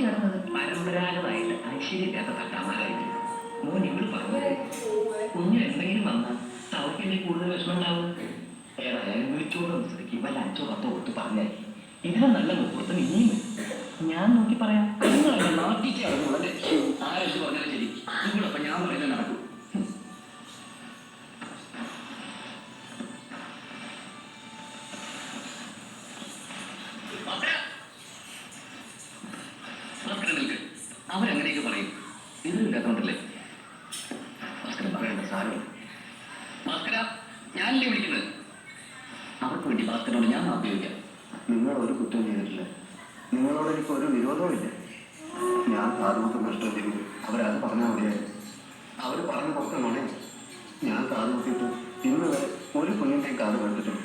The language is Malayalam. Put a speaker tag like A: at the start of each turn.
A: കിടന്നത്
B: പരമ്പരാഗതമായിട്ട് ഐശ്വര്യമില്ലാത്ത തട്ടാമാരായിട്ട് മോൻ ഇവൾ പറഞ്ഞത് കുഞ്ഞിന് എന്തെങ്കിലും വന്നാൽ അവർക്ക് കൂടുതൽ വിഷമം ഉണ്ടാവും ഏതായാലും വിളിച്ചോണ്ട് സ്ഥിതിക്ക് വല്ല അഞ്ചോ പത്തോ കൊടുത്ത് പറഞ്ഞായിരിക്കും ഇതിനെ നല്ല മുഹൂർത്തം ഇനിയും ഞാൻ നോക്കി പറയാം അവരങ്ങനെയൊക്കെ പറയും. ഇതിലില്ലാത്തോണ്ടല്ലേ ഭാസ്കരൻ പറയേണ്ട സാരമില്ല ഭാസ്കര ഞാനല്ലേ വിളിക്കുന്നത്? അവർക്ക് വേണ്ടി ഭാസ്കരനോട് ഞാൻ ചോദിക്കാം.
C: നിങ്ങൾ ഒരു കുറ്റം ചെയ്തിട്ടില്ല. നിങ്ങളോട് എനിക്ക് ഒരു വിരോധവും ഇല്ല. ഞാൻ കാതുകുത്ത് നഷ്ടം ചെയ്തു. അവരത് പറഞ്ഞാൽ മതിയായിരുന്നു. അവർ പറഞ്ഞ പുറത്തെ നുണേ ഞാൻ കാതുകുത്തിയിട്ട് ഇന്ന് വരെ ഒരു കുഞ്ഞിന്റെയും കാത് കണ്ടിട്ടില്ല